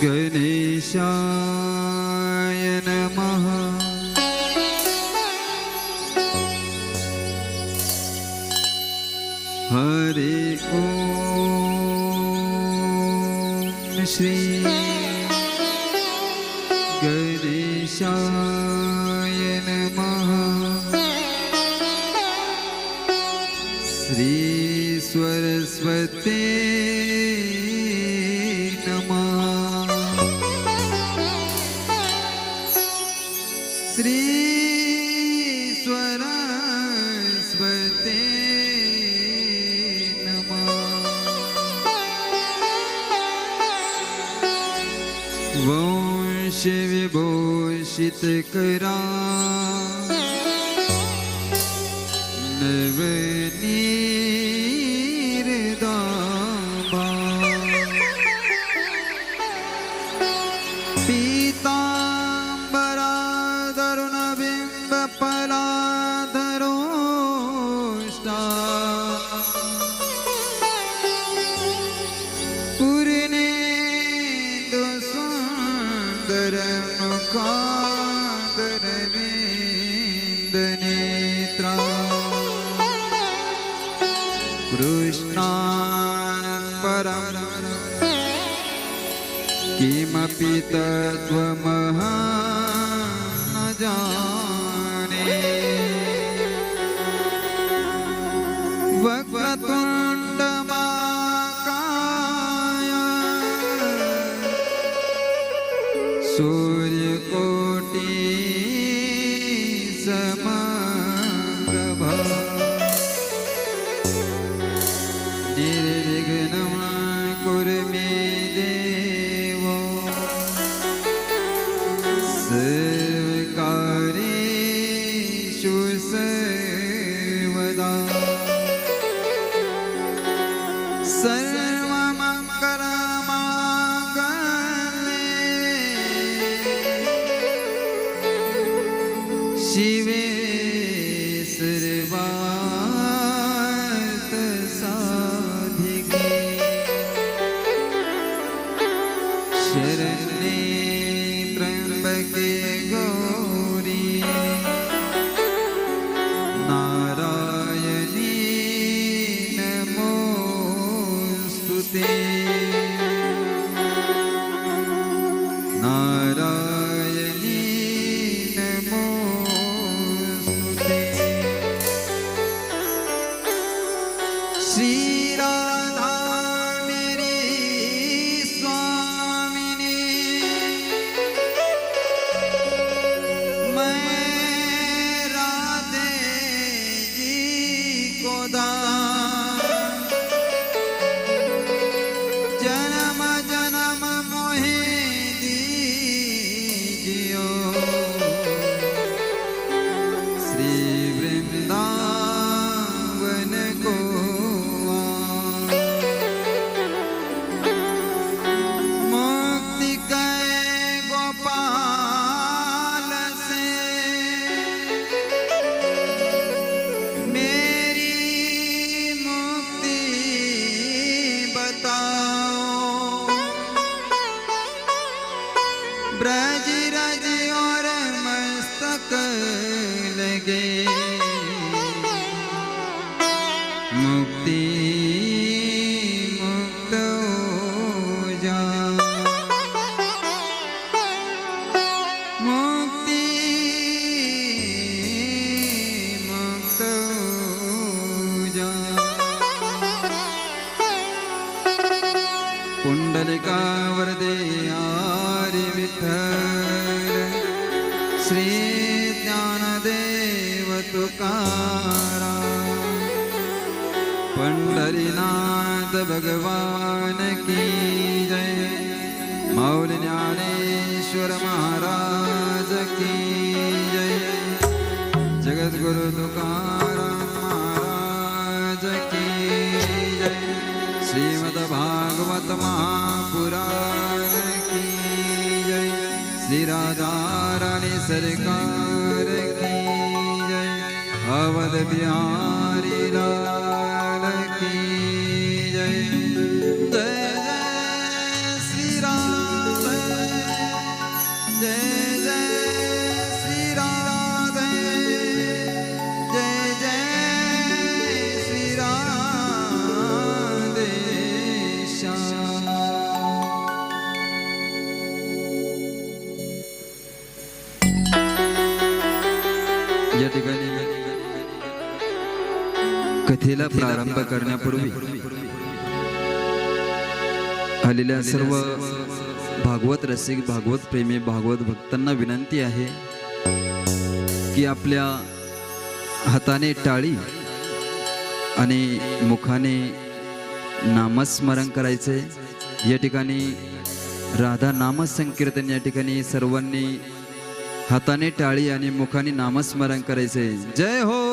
Ganesha. નમઃ શ્રી સરસ્વતે નમઃ શ્રી સરસ્વતે વંશ વિભૂષિત કરા the rain. કૃષ્ણ પરમ. કિમપી તત્વમહ જાણ શરણે ત્રંબકે ગૌરી નારાયણી નમો સ્તુતે श्रीमद्भागवत महापुराण की जय। श्रीराधाराणी सरकार की जय। अवध बिहारी कथेला प्रारंभ करण्यापूर्वी आलेल्या सर्व भागवत रसिक भागवत प्रेमी भागवत भक्तांना विनंती आहे की आपल्या हाताने टाळी आणि मुखाने नामस्मरण करायचे. या ठिकाणी राधा नामसंकीर्तन या ठिकाणी सर्वांनी हाताने टाळी आणि मुखाने नामस्मरण करायचे. जय हो!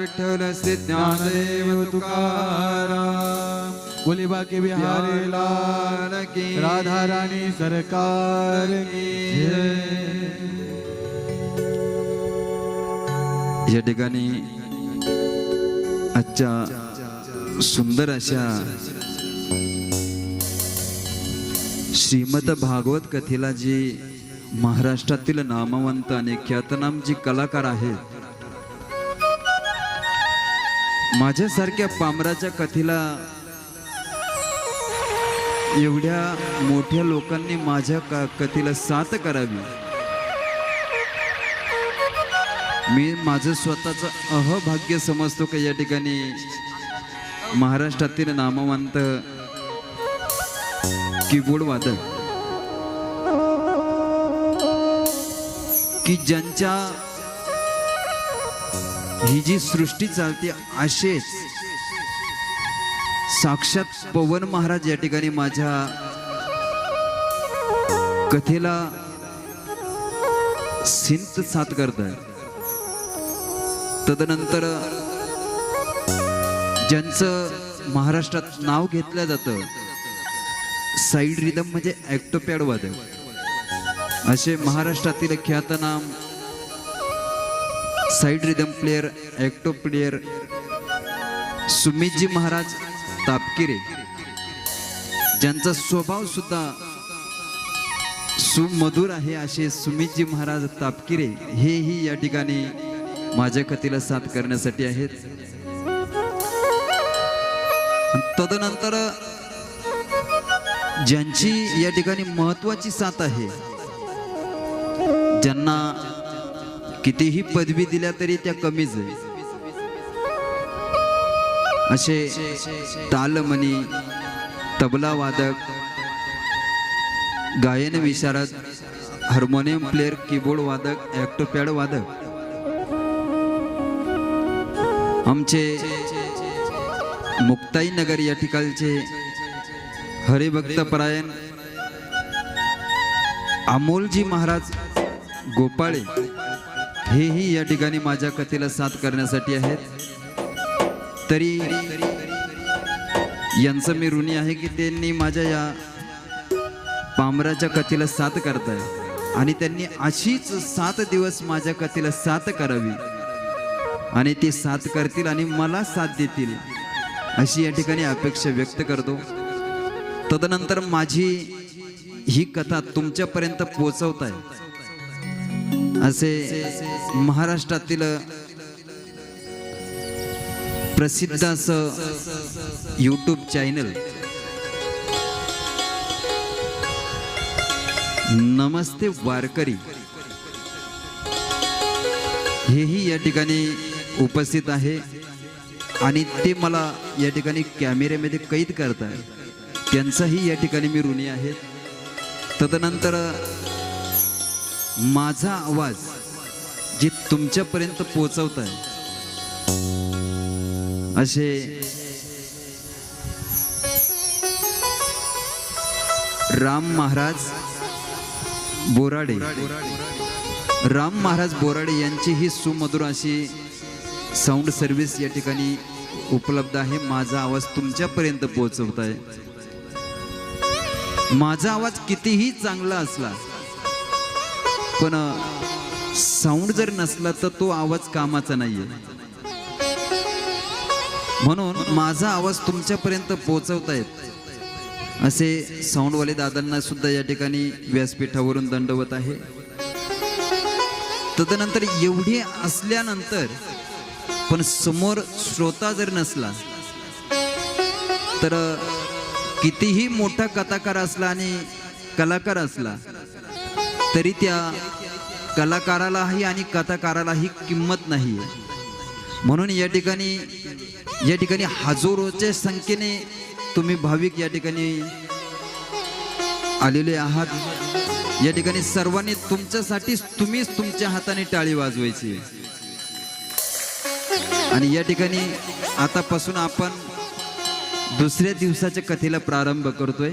विठ्ठल श्री तुकाराम. बोली बाके बिहारी लाल की राधा राणी सरकार की या ठिकाणी आजच्या सुंदर अशा श्रीमद भागवत कथेला जी महाराष्ट्रातील नामवंत आणि ख्यातनाम जी कलाकार आहेत माझ्यासारख्या पामराच्या कथेला एवढ्या मोठ्या लोकांनी माझ्या का कथेला साथ करावी. मी माझं स्वतःचं अहभाग्य समजतो का या ठिकाणी? महाराष्ट्रातील नामवंत कीबोर्ड वादक. की ज्यांच्या ही जी सृष्टी चालते आशेष साक्षात पवन महाराज या ठिकाणी माझ्या कथेला सिंत साथ करतात तदनंतर ज्यांचं महाराष्ट्रात नाव घेतलं जातं साईड रिदम म्हणजे ॲक्टोपॅड वादक असे महाराष्ट्रातील ख्यातनाम side rhythm player ॲक्टो player सुमितजी Maharaj Tapkire. ज्यांचा स्वभाव सुद्धा सुमधुर आहे असे सुमितजी महाराज तापकिरे हेही या ठिकाणी माझ्या कथेला साथ करण्यासाठी आहेत. तदनंतर ज्यांची या ठिकाणी महत्वाची साथ आहे ज्यांना कितीही पदवी दिल्या तरी त्या कमीच आहे. असे तालमणी तबला वादक गायन विशारद हार्मोनियम प्लेअर कीबोर्ड वादक ॲक्टोपॅड वादक. आमचे मुक्ताई नगर या ठिकाणचे हरिभक्त परायण अमोलजी महाराज गोपाळे. हेही या ठिकाणी माझ्या कथेला साथ करण्यासाठी आहेत. तरी यांचं मी ऋणी आहे की त्यांनी माझ्या या पामराच्या कथेला साथ करताय. आणि त्यांनी अशीच सात दिवस माझ्या कथेला साथ करावी. आणि ते साथ करतील आणि मला साथ देतील अशी या ठिकाणी अपेक्षा व्यक्त करतो. तदनंतर माझी ही कथा तुमच्यापर्यंत पोचवत आहे असे महाराष्ट्रातील प्रसिद्ध असं यूट्यूब चॅनल नमस्ते वारकरी. हेही या ठिकाणी उपस्थित आहे आणि ते मला या ठिकाणी कॅमेऱ्यामध्ये कैद करत आहे त्यांचाही या ठिकाणी मी ऋणी आहे. तदनंतर माझा आवाज जे तुमच्यापर्यंत पोहोचवत आहे असे राम महाराज बोराडे. राम महाराज बोराडे यांची ही सुमधुर अशी साऊंड सर्व्हिस या ठिकाणी उपलब्ध आहे. माझा आवाज तुमच्यापर्यंत पोहोचवत आहे माझा आवाज कितीही चांगला असला पण साऊंड जर नसला तर तो आवाज कामाचा नाहीये. म्हणून माझा आवाज तुमच्यापर्यंत पोहोचवतायत असे साऊंडवाले दादांना सुद्धा या ठिकाणी व्यासपीठावरून दंडवत आहे. तदनंतर एवढे असल्यानंतर पण समोर श्रोता जर नसला तर कितीही मोठा कथाकार असला आणि कलाकार असला तरी त्या कलाकारालाही आणि कथाकारालाही किंमत नाही. म्हणून या ठिकाणी या ठिकाणी हजारोच्या संख्येने तुम्ही भाविक या ठिकाणी आलेले आहात. या ठिकाणी सर्वांनी तुमच्यासाठीच तुम्हीच तुमच्या हाताने टाळी वाजवायची. आणि या ठिकाणी आतापासून आपण दुसऱ्या दिवसाच्या कथेला प्रारंभ करतोय.